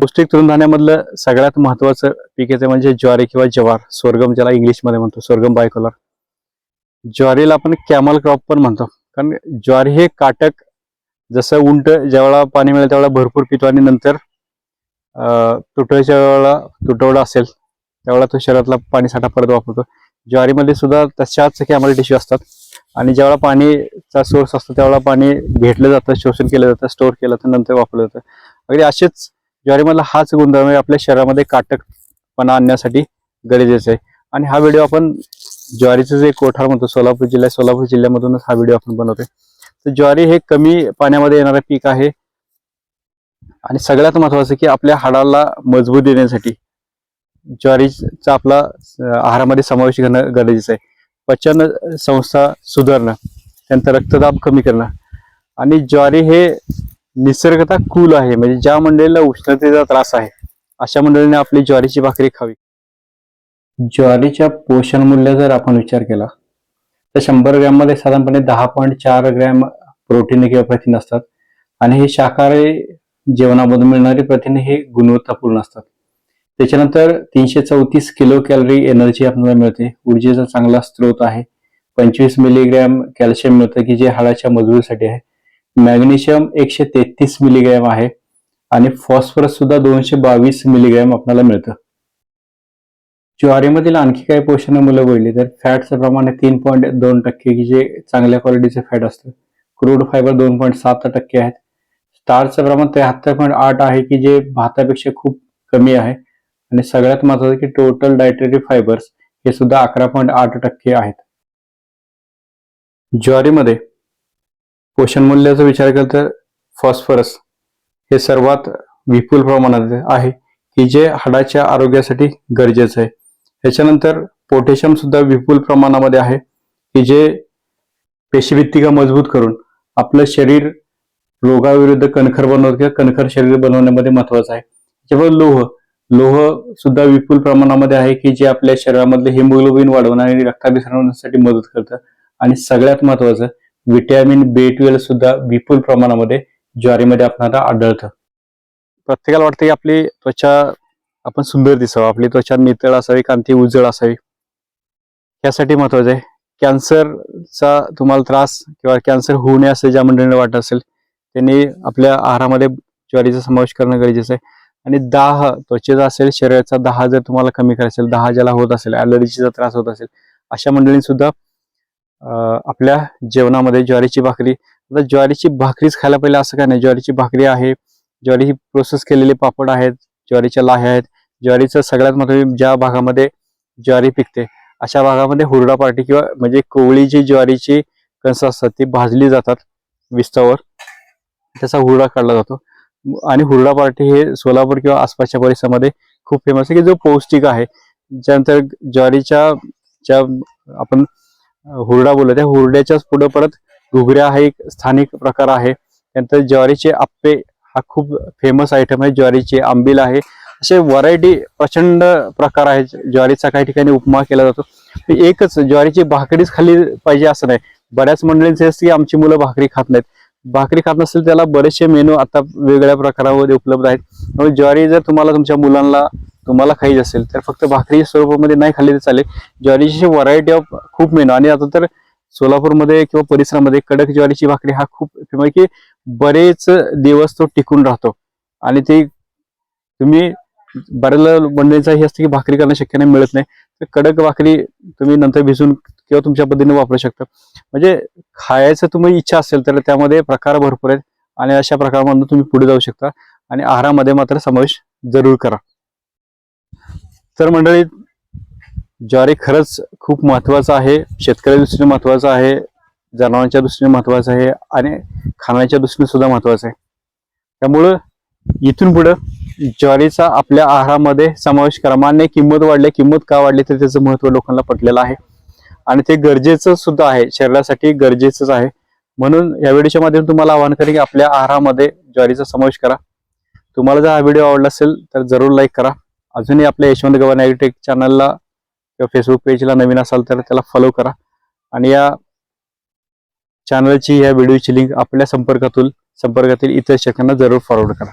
पौष्टिक तृणधान्यामधलं सगळ्यात महत्वाचं पीक येते म्हणजे ज्वारी किंवा जवार. स्वर्गम ज्याला इंग्लिशमध्ये म्हणतो स्वर्गम बायकोलर ज्वारीला आपण कॅमल क्रॉप पण म्हणतो. कारण ज्वारी हे काटक जसं उंट ज्यावेळेला पाणी मिळेल त्यावेळेला भरपूर पितो आणि नंतर तुटवच्या वेळेला तुटवडा असेल त्यावेळेला तो शरीरातला पाणी साठा परत वापरतो. ज्वारीमध्ये सुद्धा तशाच कॅमल टिश्यू असतात. आणि ज्यावेळेला पाणीचा सोर्स असतो त्यावेळेला पाणी घेतलं जातं शोषण केलं जातं स्टोअर केलं जातं नंतर वापरलं जातं. अगदी असेच ज्वारीमधला हाच गुणधर्म आहे आपल्या शरीरामध्ये काटकपणा आणण्यासाठी गरजेचं आहे. आणि हा व्हिडिओ आपण ज्वारीचं जे कोठार म्हणतो सोलापूर जिल्हा सोलापूर जिल्ह्यामधूनच हा व्हिडिओ आपण बनवतोय. तर ज्वारी हे कमी पाण्यामध्ये येणारं पीक आहे. आणि सगळ्यात महत्वाचं की आपल्या हाडाला मजबूत देण्यासाठी ज्वारीचा आपला आहारामध्ये समावेश करणं गरजेचं आहे. पचन संस्था सुधारणं त्यानंतर रक्तदाब कमी करणं. आणि ज्वारी हे निसर्गता कूल आहे. म्हणजे ज्या मंडळीला उष्णतेचा त्रास आहे अशा मंडळीने आपली ज्वारीची भाकरी खावी. ज्वारीच्या पोषण मूल्य जर आपण विचार केला तर शंभर ग्रॅममध्ये साधारणपणे दहा पॉईंट चार ग्रॅम प्रोटीन किंवा प्रथिन असतात. आणि हे शाकाहारी जेवणामधून मिळणारी प्रथिने हे गुणवत्तापूर्ण असतात. त्याच्यानंतर तीनशे चौतीस किलो कॅलरी एनर्जी आपल्याला मिळते. ऊर्जेचा चांगला स्रोत आहे. पंचवीस मिलीग्रॅम कॅल्शियम मिळतं की जे हाडाच्या मजबूतीसाठी आहे. मॅग्नेशियम एकशे तेहतीस मिलीग्रॅम आहे आणि फॉस्फरस सुद्धा दोनशे बावीस मिलीग्रॅम आपल्याला मिळतं. ज्वारीमधील आणखी काही पोषण मुलं बोलली तर फॅटचं प्रमाण तीन पॉईंट दोन टक्के की जे चांगल्या क्वालिटीचे फॅट असतं. क्रूड फायबर दोन पॉईंट सात टक्के आहेत. स्टारचं प्रमाण त्र्याहत्तर पॉईंट आठ आहे की जे भातापेक्षा खूप कमी आहे. आणि सगळ्यात महत्वाचं की टोटल डायटरी फायबर्स हे सुद्धा अकरा पॉईंट आठ टक्के आहेत. ज्वारीमध्ये पोषण मूल्याचा विचार केला तर फॉस्फरस हे सर्वात विपुल प्रमाणात आहे की जे हाडाच्या आरोग्यासाठी गरजेचं आहे. त्याच्यानंतर पोटॅशियम सुद्धा विपुल प्रमाणामध्ये आहे की जे पेशीभित्तिका मजबूत करून आपलं शरीर रोगाविरुद्ध कणखर बनवत किंवा कणखर शरीर बनवण्यामध्ये महत्वाचं आहे. त्याच्यावर लोह लोह सुद्धा विपुल प्रमाणामध्ये आहे की जे आपल्या शरीरामधले हिमोग्लोबिन वाढवणं आणि रक्ताभिसरणासाठी मदत करतं. आणि सगळ्यात महत्वाचं व्हिटॅमिन बी ट्वेल्व सुद्धा विपुल प्रमाणामध्ये ज्वारीमध्ये आपल्याला आढळतं. प्रत्येकाला वाटतं की आपली त्वचा आपण सुंदर दिसावं. आपली त्वचा नितळ असावी कांती उजळ असावी. यासाठी महत्वाचं आहे कॅन्सरचा तुम्हाला त्रास किंवा कॅन्सर होऊ नये असं ज्या मंडळींना वाटत असेल त्यांनी आपल्या आहारामध्ये ज्वारीचा समावेश करणं गरजेचं आहे. आणि दाह त्वचेचा असेल शरीराचा दाह जर तुम्हाला कमी करायचा असेल दाह ज्याला होत असेल ॲलर्जीचा त्रास होत असेल अशा मंडळींनी सुद्धा आपल्या जेवणामध्ये ज्वारीची भाकरी. आता ज्वारीची भाकरीच खायला पहिले असं काय नाही. ज्वारीची भाकरी आहे. ज्वारी ही प्रोसेस केलेले पापड आहेत. ज्वारीच्या लाह्या आहेत. ज्वारीचं सगळ्यात महत्त्वाचं ज्या भागामध्ये ज्वारी पिकते अशा भागामध्ये हुरडा पार्टी किंवा म्हणजे कोवळी जी ज्वारीची कणसं असतात ती भाजली जातात विस्तावर. त्याचा हुरडा काढला जातो. आणि हुरडा पार्टी हे सोलापूर किंवा आसपासच्या परिसरामध्ये खूप फेमस आहे. की जो पौष्टिक आहे. त्यानंतर ज्वारीच्या ज्या आपण हुरडा बोलत त्या हुरड्याच्याच पुढे परत घुगऱ्या हा एक स्थानिक प्रकार आहे. त्यानंतर ज्वारीचे आप्पे हा खूप फेमस आयटम आहे. ज्वारीचे आंबील आहे. असे व्हरायटी प्रचंड प्रकार आहेत. ज्वारीचा काही ठिकाणी उपमा केला जातो. ते एकच ज्वारीची भाकरीच खाली पाहिजे असं नाही. बऱ्याच मंडळींचे असते की आमची मुलं भाकरी खात नाहीत. भाकरी खात नसेल त्याला बरेचसे मेनू आता वेगळ्या प्रकारामध्ये उपलब्ध आहेत. त्यामुळे ज्वारी जर तुम्हाला तुमच्या मुलांना तुम्हाला खायची असेल तर फक्त भाकरी स्वरूपामध्ये नाही खाल्ली तर चालेल. ज्वारीची व्हरायटी ऑफ खूप मेनू आणि आता तर सोलापूरमध्ये किंवा परिसरामध्ये कडक ज्वारीची भाकरी हा खूप फेमस की बरेच दिवस तो टिकून राहतो. आणि ते तुम्ही बऱ्याच मंडळींचा हे असतं की भाकरी करणं शक्य नाही मिळत नाही. तर कडक भाकरी तुम्ही नंतर भिजून किंवा तुमच्या पद्धतीने वापरू शकता. म्हणजे खायचं तुम्ही इच्छा असेल तर त्यामध्ये प्रकार भरपूर आहेत आणि अशा प्रकारामधून तुम्ही पुढे जाऊ शकता. आणि आहारामध्ये मात्र समावेश जरूर करा. तर मंडळी ज्वारी खरंच खूप महत्वाचं आहे शेतकऱ्याच्या दृष्टीने महत्वाचं आहे जनावरांच्या दृष्टीने महत्वाचं आहे आणि खाण्याच्या दृष्टीने सुद्धा महत्वाचं आहे. त्यामुळं इथून पुढं ज्वारीचा आपल्या आहारामध्ये समावेश करा. मान्य किंमत वाढली किंमत का वाढली तर त्याचं महत्त्व लोकांना पटलेलं आहे. आणि ते गरजेचं सुद्धा आहे शरीरासाठी गरजेचंच आहे. म्हणून या व्हिडिओच्या माध्यमातून तुम्हाला आवाहन करेन की आपल्या आहारामध्ये ज्वारीचा समावेश करा. तुम्हाला जर हा व्हिडिओ आवडला असेल तर जरूर लाईक करा. अजूनही आपल्या यशवंत गव्हाण ॲग्रीटेक चॅनलला किंवा फेसबुक पेजला नवीन असाल तर त्याला फॉलो करा. आणि या चॅनलची या व्हिडिओची लिंक आपल्या संपर्कातून संपर्कातील इतर शिक्षकांना जरूर फॉरवर्ड करा.